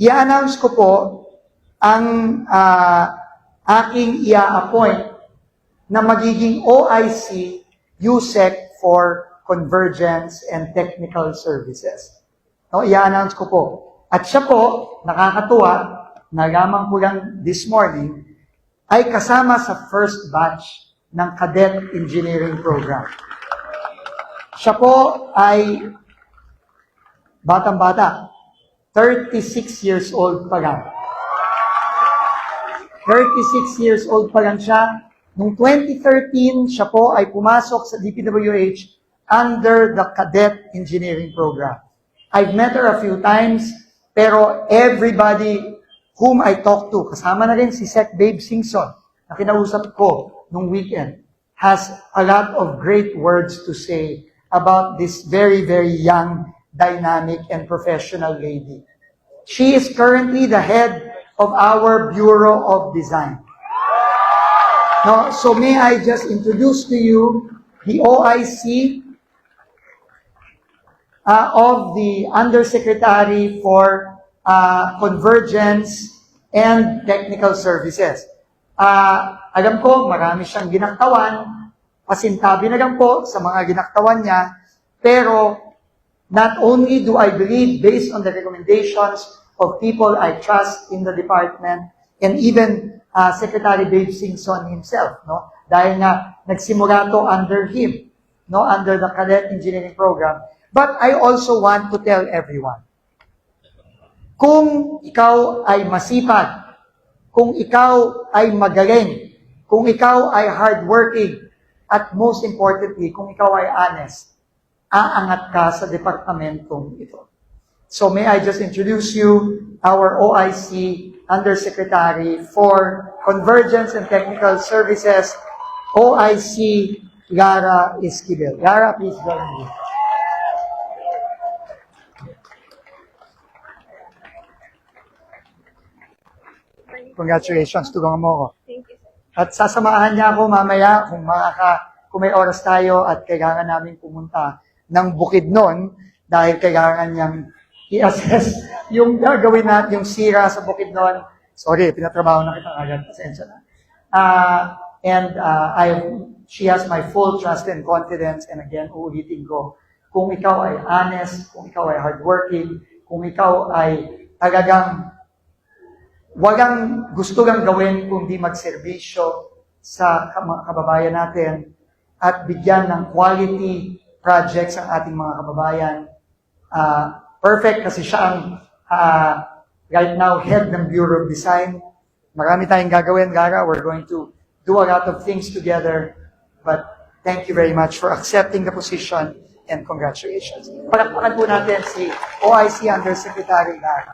i-announce ko po ang ah, aking i-appoint na magiging OIC USEC for Convergence and Technical Services. No, i-announce ko po. At siya po, nakakatuwa, nalaman ko lang this morning, ay kasama sa first batch ng Cadet Engineering Program. Siya po ay batang-bata. 36 years old pa lang. 36 years old pa lang siya. Noong 2013, siya po ay pumasok sa DPWH under the Cadet Engineering Program. I've met her a few times, pero everybody whom I talked to, kasama na rin si Sec Babe Singson, na kinausap ko nung weekend, has a lot of great words to say about this very, very young, dynamic, and professional lady. She is currently the head of our Bureau of Design. No, so may I just introduce to you the OIC uh, of the Undersecretary for uh, Convergence and Technical Services. Uh, alam ko, marami siyang ginaktawan, pasintabi na lang po sa mga ginaktawan niya, pero not only do I believe based on the recommendations of people I trust in the department and even uh, Secretary Babe Singson himself, no? Dahil nga nagsimula to under him, no? Under the Cadet Engineering Program. But I also want to tell everyone, kung ikaw ay masipag, kung ikaw ay magaling, kung ikaw ay hardworking, at most importantly, kung ikaw ay honest, aangat ka sa departamentong ito. So may I just introduce you our OIC Undersecretary for Convergence and Technical Services, OIC Lara Esquivel. Lara, please join me. Congratulations, tulungan mo ako. Thank you, sir. At sasamahan niya ako mamaya kung makaka, kung may oras tayo at kailangan namin pumunta ng bukid noon dahil kailangan niyang i-assess yung gagawin natin, yung sira sa bukid noon. Sorry, pinatrabaho na kita agad. Pasensya na. Uh, and uh, I, she has my full trust and confidence. And again, uulitin ko, kung ikaw ay honest, kung ikaw ay hardworking, kung ikaw ay talagang walang gusto lang gawin kundi magserbisyo sa kababayan natin at bigyan ng quality projects ang ating mga kababayan. Ah, perfect kasi siya ang ah, right now head ng Bureau of Design. Marami tayong gagawin, Gara. We're going to do a lot of things together. But thank you very much for accepting the position and congratulations. Palakpakan po natin si OIC Undersecretary Gara.